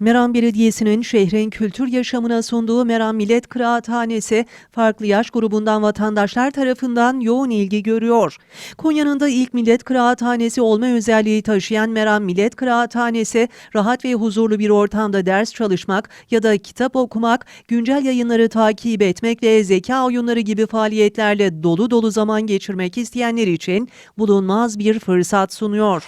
Meram Belediyesi'nin şehrin kültür yaşamına sunduğu Meram Millet Kıraathanesi, farklı yaş grubundan vatandaşlar tarafından yoğun ilgi görüyor. Konya'nın da ilk millet kıraathanesi olma özelliği taşıyan Meram Millet Kıraathanesi, rahat ve huzurlu bir ortamda ders çalışmak ya da kitap okumak, güncel yayınları takip etmek ve zeka oyunları gibi faaliyetlerle dolu dolu zaman geçirmek isteyenler için bulunmaz bir fırsat sunuyor.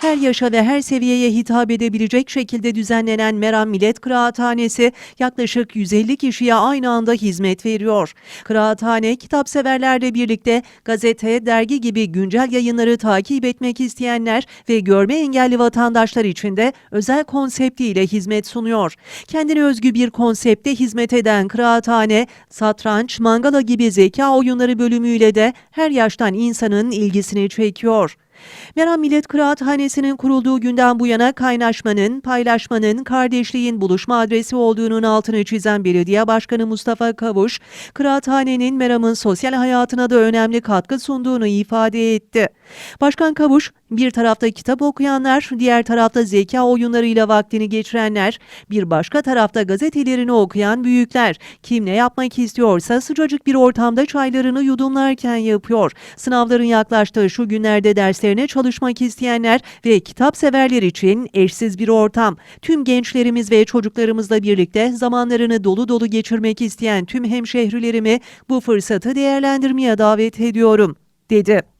Her yaşa ve her seviyeye hitap edebilecek şekilde düzenlenen Meram Millet Kıraathanesi yaklaşık 150 kişiye aynı anda hizmet veriyor. Kıraathane kitapseverlerle birlikte gazete, dergi gibi güncel yayınları takip etmek isteyenler ve görme engelli vatandaşlar için de özel konseptiyle hizmet sunuyor. Kendine özgü bir konsepte hizmet eden kıraathane, satranç, mangala gibi zeka oyunları bölümüyle de her yaştan insanın ilgisini çekiyor. Meram Millet Kıraathanesi'nin kurulduğu günden bu yana kaynaşmanın, paylaşmanın, kardeşliğin buluşma adresi olduğunun altını çizen Belediye Başkanı Mustafa Kavuş, kıraathanenin Meram'ın sosyal hayatına da önemli katkı sunduğunu ifade etti. Başkan Kavuş, bir tarafta kitap okuyanlar, diğer tarafta zeka oyunlarıyla vaktini geçirenler, bir başka tarafta gazetelerini okuyan büyükler. Kim ne yapmak istiyorsa sıcacık bir ortamda çaylarını yudumlarken yapıyor. Sınavların yaklaştığı şu günlerde derslerine çalışmak isteyenler ve kitap severler için eşsiz bir ortam. Tüm gençlerimiz ve çocuklarımızla birlikte zamanlarını dolu dolu geçirmek isteyen tüm hemşehrilerimi bu fırsatı değerlendirmeye davet ediyorum, dedi.